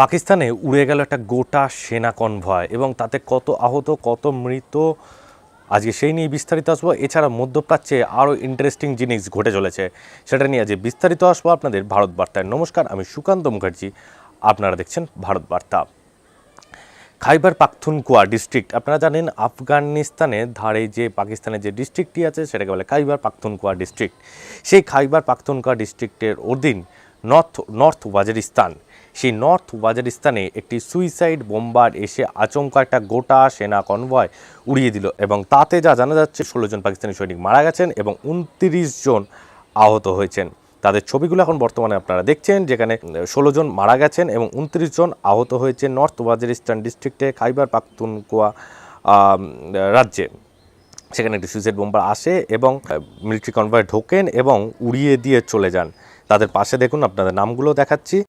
পাকিস্তানে উড়ে গেল একটা গোটা সেনা কনভয় এবং তাতে কত আহত, কত মৃত, আজকে সেই নিয়ে বিস্তারিত আসব। এছাড়া মধ্যপ্রাচ্যে আরও ইন্টারেস্টিং জিনিস ঘটে চলেছে, সেটা নিয়ে আজকে বিস্তারিত আসব আপনাদের ভারত বার্তায়। নমস্কার, আমি সুকান্ত মুখার্জি, আপনারা দেখছেন ভারত বার্তা। খাইবার পাখতুনকুয়া ডিস্ট্রিক্ট আপনারা জানেন আফগানিস্তানের ধারে যে পাকিস্তানের যে ডিস্ট্রিক্টটি আছে, সেটাকে বলে খাইবার পাখতুনকুয়া ডিস্ট্রিক্ট সেই খাইবার পাখতুনকুয়া ডিস্ট্রিক্টের অধীন নর্থ নর্থ ওয়াজিরিস্তান। সেই নর্থ ওয়াজিরিস্তানে একটি সুইসাইড বোম্বার এসে আচমকা একটা গোটা সেনা কনভয় উড়িয়ে দিল এবং তাতে যা জানা যাচ্ছে, ষোলো জন পাকিস্তানি সৈনিক মারা গেছেন এবং উনত্রিশ জন আহত হয়েছেন। তাদের ছবিগুলো এখন বর্তমানে আপনারা দেখছেন, যেখানে ষোলো জন মারা গেছেন এবং উনত্রিশ জন আহত হয়েছে নর্থ ওয়াজিরিস্তান ডিস্ট্রিক্টে খাইবার পাখতুনকোয়া রাজ্যে। সেখানে একটি সুইসাইড বোম্বার আসে এবং মিলিটারি কনভয় ঢোকেন এবং উড়িয়ে দিয়ে চলে যান। তাদের পাশে দেখুন আপনাদের নামগুলো দেখাচ্ছি।